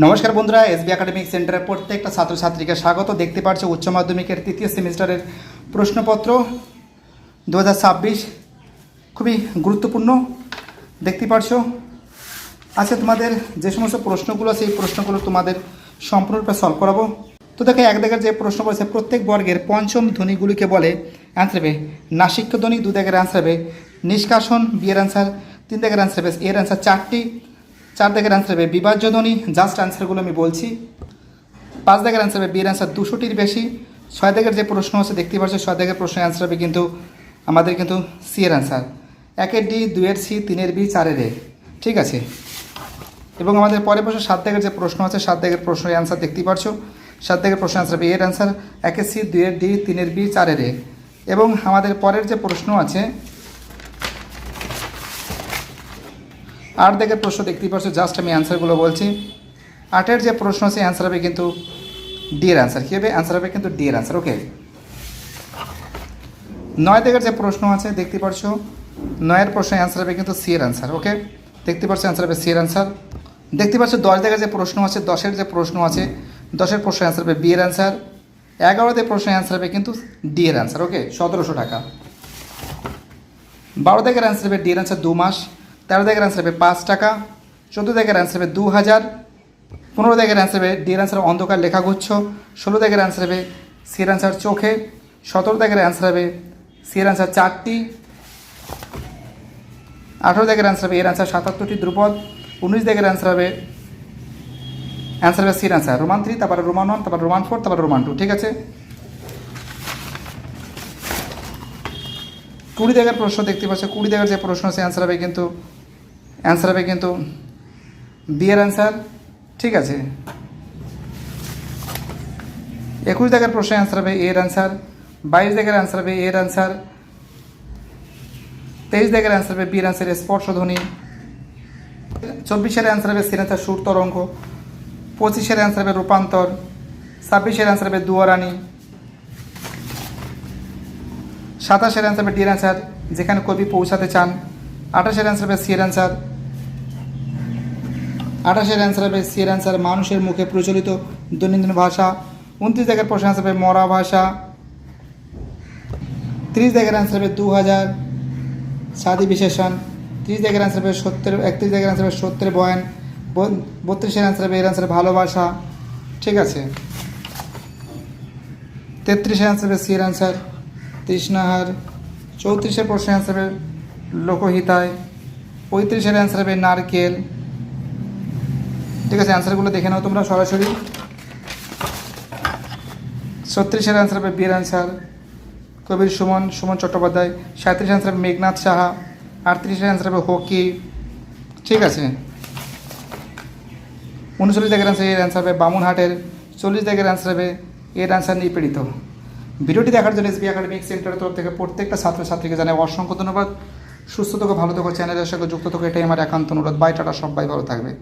নমস্কার বন্ধুরা, SB academic সেন্টারের প্রত্যেকটা ছাত্রছাত্রীকে স্বাগত। দেখতে পাচ্ছ উচ্চ মাধ্যমিকের তৃতীয় সেমিস্টারের প্রশ্নপত্র। দুহাজার ছাব্বিশ খুবই গুরুত্বপূর্ণ। দেখতে পাচ্ছ আজকে তোমাদের যে সমস্ত প্রশ্নগুলো সেই প্রশ্নগুলো তোমাদের সম্পূর্ণরূপে সলভ করাবো। তো দেখো, এক দেখার যে প্রশ্ন করেছে প্রত্যেক বর্গের পঞ্চম ধ্বনিগুলিকে বলে অ্যান্সার হবে নাসিক্য ধ্বনি, দু দাগের অ্যান্সার হবে নিষ্কাশন বিয়ের অ্যান্সার তিন দাগের অ্যান্সার হবে এর অ্যান্সার চারটি চার দাগের অ্যান্সার হবে বিভাজ্য ধ্বনি জাস্ট অ্যান্সারগুলো আমি বলছি। পাঁচ দাগের অ্যান্সার হবে বিয়ের অ্যান্সার দুশোটির বেশি। ছয় দাগের যে প্রশ্ন আছে দেখতে পাচ্ছ ছয় দাগের প্রশ্নের অ্যান্সার হবে কিন্তু আমাদের কিন্তু সি এর অ্যান্সার একের ডি দুয়ের সি তিনের বি চারের এ ঠিক আছে? এবং আমাদের পরের প্রশ্ন সাত দাগের যে প্রশ্ন আছে সাত দাগের প্রশ্নের অ্যান্সার দেখতেই পাচ্ছ সাত দাগের প্রশ্ন অ্যান্সার হবে এর অ্যান্সার একের সি দুয়ের ডি তিনের বি চারের এ এবং আমাদের পরের যে প্রশ্ন আছে আট দাগের প্রশ্ন দেখতেই পারছ জাস্ট আমি অ্যান্সারগুলো বলছি। আটের যে প্রশ্ন আছে অ্যান্সার হবে কিন্তু ডি এর অ্যান্সার কী হবে? অ্যান্সার হবে কিন্তু ডি এর অ্যান্সার ওকে নয় দাগের যে প্রশ্ন আছে, দেখতে পারছ? নয়ের প্রশ্নের অ্যান্সার হবে কিন্তু সি এর অ্যান্সার ওকে দেখতে পারছ অ্যান্সার হবে সি এর অ্যান্সার দেখতে পাচ্ছ, দশ দাগের যে প্রশ্ন আছে, দশের যে প্রশ্ন আছে, দশের প্রশ্নের অ্যান্সার হবে বি এর অ্যান্সার এগারোতে প্রশ্নের অ্যান্সার হবে কিন্তু ডি এর অ্যান্সার ওকে সতেরোশো টাকা। বারো দাগের অ্যান্সার হবে ডি এর অ্যান্সার দু মাস। তেরো দাগের অ্যান্সার হবে পাঁচ টাকা চোদ্দ দাগের অ্যান্সার হবে দু হাজার পনেরো দাগের অ্যান্সার হবে ডি এর অ্যান্সার অন্ধকার লেখাগুচ্ছ ষোলো দাগের অ্যান্সার হবে সি এর অ্যান্সার চোখে সতেরো দাগের অ্যান্সার হবে সি এর অ্যান্সার চারটি আঠেরো দাগের অ্যান্সার হবে এর অ্যান্সার সাতাত্তরটি ধ্রুপদ উনিশ দাগের অ্যান্সার হবে অ্যান্সার হবে সির অ্যান্সার রোমান থ্রি তারপরে রোমান ওয়ান তারপর রোমান ফোর তারপর রোমান টু ঠিক আছে কুড়ি দাগের প্রশ্ন দেখতে পাচ্ছ কুড়ি দাগের যে প্রশ্ন সে অ্যান্সার হবে কিন্তু অ্যান্সার হবে কিন্তু বিয়ের অ্যান্সার ঠিক আছে। একুশ দাগের প্রশ্নের অ্যান্সার হবে এর অ্যান্সার বাইশ দাগের অ্যান্সার হবে এর অ্যান্সার তেইশ দাগের অ্যান্সার হবে বিয়ের অ্যান্সার স্পর্শধ্বনি। চব্বিশের অ্যান্সার হবে অ্যান্সার সুর তরঙ্গ, পঁচিশের অ্যান্সার হবে রূপান্তর, ছাব্বিশের অ্যান্সার হবে দুয়ারানি সাতাশের অ্যান্সার হবে ডির অ্যান্সার যেখানে কবি পৌঁছাতে চান। আঠাশের অ্যান্সার হবে সিয়ের অ্যান্সার আঠাশের অ্যান্সার হবে সিয়ের অ্যান্সার মানুষের মুখে প্রচলিত দৈনন্দিন ভাষা উনত্রিশ জায়গার প্রশ্ন অ্যান্সার হবে মরা ভাষা ত্রিশ জায়গার অ্যান্সার হবে দু হাজার সাদি বিশেষণ ত্রিশ জায়গার অ্যান্সার হবে সত্যের একত্রিশ জায়গার অ্যান্সার হবে সত্যের বয়ান বত্রিশের অ্যান্সার হবে এর অ্যান্সার ভালোবাসা ঠিক আছে তেত্রিশের অ্যান্সার হবে সিয়ের অ্যান্সার তৃষ্ণাহার চৌত্রিশের প্রশ্নের অ্যান্সার হবে লোকহিতায় পঁয়ত্রিশের অ্যান্সার হবে নারকেল ঠিক আছে অ্যান্সারগুলো দেখে নাও তোমরা সরাসরি। ছত্রিশের অ্যান্সার হবে বীর অ্যান্সার কবির সুমন সুমন চট্টোপাধ্যায়। সাঁত্রিশ অ্যান্সার হবে মেঘনাথ সাহা, আটত্রিশের অ্যান্সার হবে হকি। ঠিক আছে। উনচল্লিশ দাগের অ্যান্সার এর অ্যান্সার হবে বামুনহাটের। চল্লিশ দাগের অ্যান্সার হবে, এর অ্যান্সার নিপীড়িত ভিডিওটি দেখার জন্য এসবি একাডেমিক সেন্টারের তরফ থেকে প্রত্যেকটা ছাত্রছাত্রীকে জানাই অসংখ্য ধন্যবাদ। সুস্থ থাকো, ভালো থাকো, চ্যানেলের সঙ্গে যুক্ত থাকো, এটাই আমার একান্ত অনুরোধ। বাই টাটা, সবাই ভালো থাকবে।